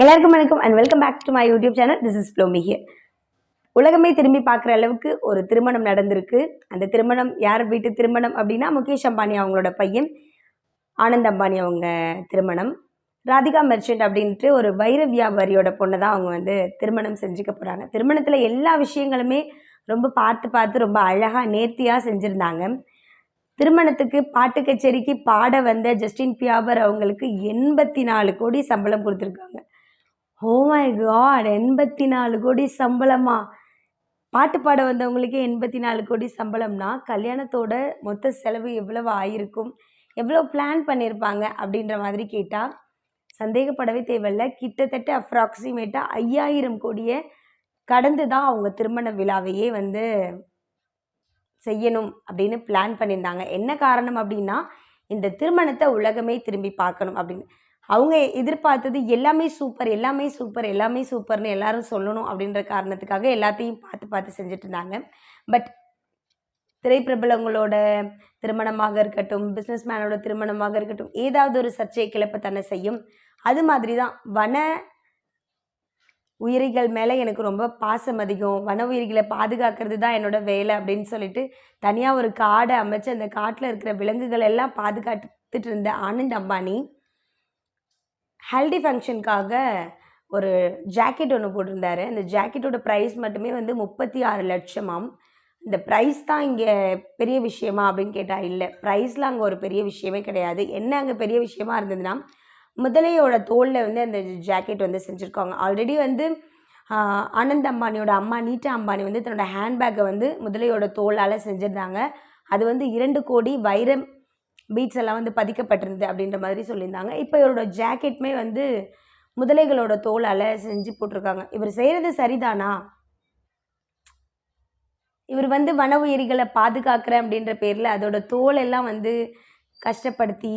எல்லாருக்கும் வணக்கம் and welcome back to my YouTube channel this is ஃப்ளோமி here உலகமே திரும்பி பார்க்குற அளவுக்கு ஒரு திருமணம் நடந்திருக்கு. அந்த திருமணம் யார் வீட்டு திருமணம் அப்படின்னா முகேஷ் அம்பானி அவங்களோட பையன் ஆனந்த் அம்பானி அவங்க திருமணம். ராதிகா மெர்ச்சன்ட் அப்படின்ட்டு ஒரு வைர வியாபாரியோட பொண்ணை தான் அவங்க வந்து திருமணம் செஞ்சுக்க போகிறாங்க திருமணத்தில் எல்லா விஷயங்களுமே ரொம்ப பார்த்து பார்த்து ரொம்ப அழகாக நேர்த்தியாக செஞ்சுருந்தாங்க. திருமணத்துக்கு பாட்டு கச்சேரிக்கு பாட வந்த ஜஸ்டின் பியாபர் அவங்களுக்கு எண்பத்தி நாலு கோடி சம்பளம் கொடுத்துருக்காங்க. Oh ஓ மை காட் எண்பத்தி நாலு கோடி சம்பளமா? பாட்டு பாட வந்தவங்களுக்கே எண்பத்தி நாலு கோடி சம்பளம்னா கல்யாணத்தோட மொத்த செலவு எவ்வளவு ஆயிருக்கும்? எவ்வளோ பிளான் பண்ணியிருப்பாங்க அப்படின்ற மாதிரி கேட்டால் சந்தேகப்படவே தேவையில்ல. கிட்டத்தட்ட அப்ராக்சிமேட்டாக ஐயாயிரம் கோடியை கடந்து தான் அவங்க திருமண விழாவையே வந்து செய்யணும் அப்படின்னு பிளான் பண்ணியிருந்தாங்க. என்ன காரணம் அப்படின்னா இந்த திருமணத்தை உலகமே திரும்பி பார்க்கணும் அப்படின்னு. அவங்க எதிர்பார்த்தது எல்லாமே சூப்பர் எல்லாமே சூப்பர் எல்லாமே சூப்பர்னு எல்லாரும் சொல்லணும் அப்படின்ற காரணத்துக்காக எல்லாத்தையும் பார்த்து பார்த்து செஞ்சுட்டு இருந்தாங்க பட் திரைப்பிரபலங்களோட திருமணமாக இருக்கட்டும் பிஸ்னஸ் மேனோட திருமணமாக இருக்கட்டும் ஏதாவது ஒரு சர்ச்சை கிளப்ப தன்னை செய்யும். அது மாதிரி தான் வன உயிரிகள் மேலே எனக்கு ரொம்ப பாசம் அதிகம். வன உயிரிகளை பாதுகாக்கிறது தான் என்னோட வேலை அப்படின்னு சொல்லிட்டு தனியாக ஒரு காடை அமைச்சு அந்த காட்டில் இருக்கிற விலங்குகள் எல்லாம் பாதுகாத்துட்டு இருந்த ஆனந்த் அம்பானி ஹல்டி ஃபங்க்ஷனுக்காக ஒரு ஜாக்கெட் ஒன்று போட்டிருந்தாரு. அந்த ஜாக்கெட்டோட ப்ரைஸ் மட்டுமே வந்து முப்பத்தி ஆறு லட்சமாம். இந்த ப்ரைஸ் தான் இங்கே பெரிய விஷயமா அப்படின்னு கேட்டால் இல்லை. ப்ரைஸ்லாம் அங்கே ஒரு பெரிய விஷயமே கிடையாது. என்ன அங்கே பெரிய விஷயமா இருந்ததுன்னா முதலையோட தோலில் வந்து அந்த ஜாக்கெட் வந்து செஞ்சுருக்காங்க. ஆல்ரெடி வந்து ஆனந்த் அம்பானியோட அம்மா நீட்டா அம்பானி வந்து தன்னோட ஹேண்ட்பேக்கை வந்து முதலையோட தோலால் செஞ்சுருந்தாங்க. அது வந்து இரண்டு கோடி வைரம் பீட்ஸ் எல்லாம் வந்து பதிக்கப்பட்டிருந்தது அப்படின்ற மாதிரி சொல்லியிருந்தாங்க. இப்போ இவரோட ஜாக்கெட்டுமே வந்து முதலைகளோட தோலால் செஞ்சு போட்டிருக்காங்க. இவர் செய்கிறது சரிதானா? இவர் வந்து வன உயிரிகளை பாதுகாக்கிற அப்படின்ற பேரில் அதோட தோலெல்லாம் வந்து கஷ்டப்படுத்தி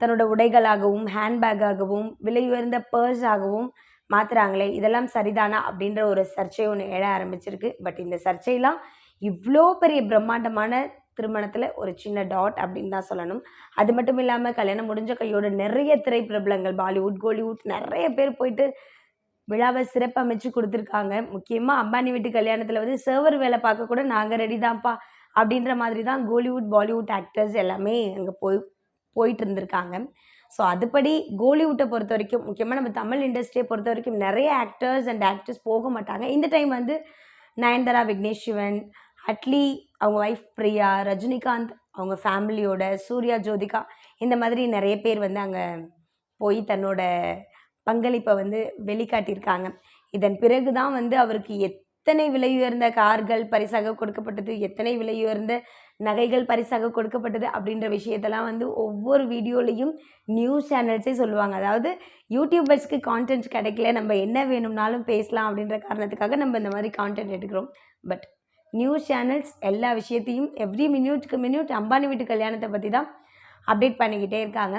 தன்னோட உடைகளாகவும் ஹேண்ட்பேக்காகவும் விலை உயர்ந்த பர்ஸ் ஆகவும் மாற்றுறாங்களே இதெல்லாம் சரிதானா அப்படின்ற ஒரு சர்ச்சை ஒன்று எழ ஆரம்பிச்சிருக்கு. பட் இந்த சர்ச்சையெல்லாம் இவ்வளோ பெரிய பிரம்மாண்டமான திருமணத்தில் ஒரு சின்ன டாட் அப்படின்னு தான் சொல்லணும். அது மட்டும் இல்லாமல் கல்யாணம் முடிஞ்ச கையோட நிறைய திரைப்பிரபலங்கள் பாலிவுட் கோலிவுட் நிறைய பேர் போயிட்டு விழாவை சிறப்பமைச்சு கொடுத்துருக்காங்க. முக்கியமாக அம்பானி வீட்டு கல்யாணத்தில் வந்து சர்வர் வேலை பார்க்க கூட நாங்கள் ரெடி தான்ப்பா அப்படின்ற மாதிரி தான் கோலிவுட் பாலிவுட் ஆக்டர்ஸ் எல்லாமே அங்கே போய் போயிட்டு இருந்திருக்காங்க. ஸோ அதுபடி கோலிவுட்டை பொறுத்த வரைக்கும் முக்கியமாக நம்ம தமிழ் இண்டஸ்ட்ரியை பொறுத்த வரைக்கும் நிறைய ஆக்டர்ஸ் அண்ட் ஆக்டர்ஸ் போக மாட்டாங்க. இந்த டைம் வந்து நயன்தாரா விக்னேஷ் சிவன் அட்லி அவங்க ஒய்ஃப் பிரியா ரஜினிகாந்த் அவங்க ஃபேமிலியோட சூர்யா ஜோதிகா இந்த மாதிரி நிறைய பேர் வந்து அங்கே போய் தன்னோட பங்களிப்பை வந்து வெளிக்காட்டியிருக்காங்க. இதன் பிறகு தான் வந்து அவருக்கு எத்தனை விலை உயர்ந்த கார்கள் பரிசாக கொடுக்கப்பட்டது எத்தனை விலை உயர்ந்த நகைகள் பரிசாக கொடுக்கப்பட்டது அப்படின்ற விஷயத்தெல்லாம் வந்து ஒவ்வொரு வீடியோலையும் நியூஸ் சேனல்ஸே சொல்லுவாங்க. அதாவது யூடியூபர்ஸ்க்கு கான்டென்ட் கிடைக்கல நம்ம என்ன வேணும்னாலும் பேசலாம் அப்படின்ற காரணத்துக்காக நம்ம இந்த மாதிரி கான்டென்ட் எடுக்கிறோம். பட் நியூஸ் சேனல்ஸ் எல்லா விஷயத்தையும் எவ்ரி மினியூட்டுக்கு மினியூட் அம்பானி வீட்டு கல்யாணத்தை பற்றி தான் அப்டேட் பண்ணிக்கிட்டே இருக்காங்க.